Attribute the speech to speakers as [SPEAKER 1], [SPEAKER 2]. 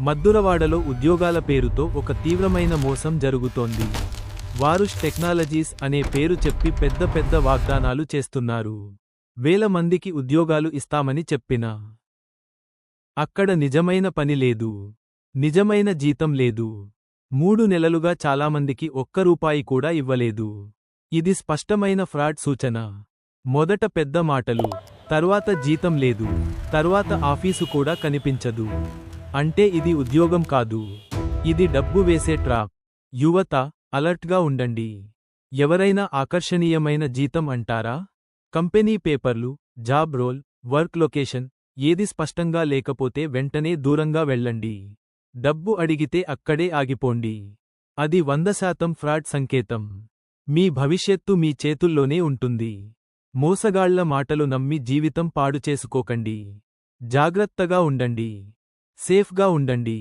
[SPEAKER 1] మద్దురవాడలో ఉద్యోగాల పేరుతో ఒక తీవ్రమైన మోసం జరుగుతోంది. వారుష్ టెక్నాలజీస్ అనే పేరు చెప్పి పెద్ద పెద్ద వాగ్దానాలు చేస్తున్నారు. వేల మందికి ఉద్యోగాలు ఇస్తామని చెప్పినా. అక్కడ నిజమైన పని లేదు. నిజమైన జీతం లేదు. మూడు నెలలుగా చాలామందికి ఒక్క రూపాయి కూడా ఇవ్వలేదు. ఇది స్పష్టమైన ఫ్రాడ్ సూచన. మొదట పెద్ద మాటలు తర్వాత జీతం లేదు తర్వాత ఆఫీసు కూడా కనిపించదు. అంటే ఇది ఉద్యోగం కాదు. ఇది డబ్బు వేసే ట్రాప్. యువత అలర్ట్గా ఉండండి. ఎవరైనా ఆకర్షణీయమైన జీతం అంటారా? కంపెనీ పేపర్లు జాబ్ రోల్ వర్క్ లొకేషన్ ఏది స్పష్టంగా లేకపోతే వెంటనే దూరంగా వెళ్ళండి. డబ్బు అడిగితే అక్కడే ఆగిపోండి. అది వంద శాతం ఫ్రాడ్ సంకేతం. మీ భవిష్యత్తు మీ చేతుల్లోనే ఉంటుంది. మోసగాళ్ళ మాటలు నమ్మి జీవితం పాడు చేసుకోకండి. జాగ్రత్తగా ఉండండి. సేఫ్గా ఉండండి.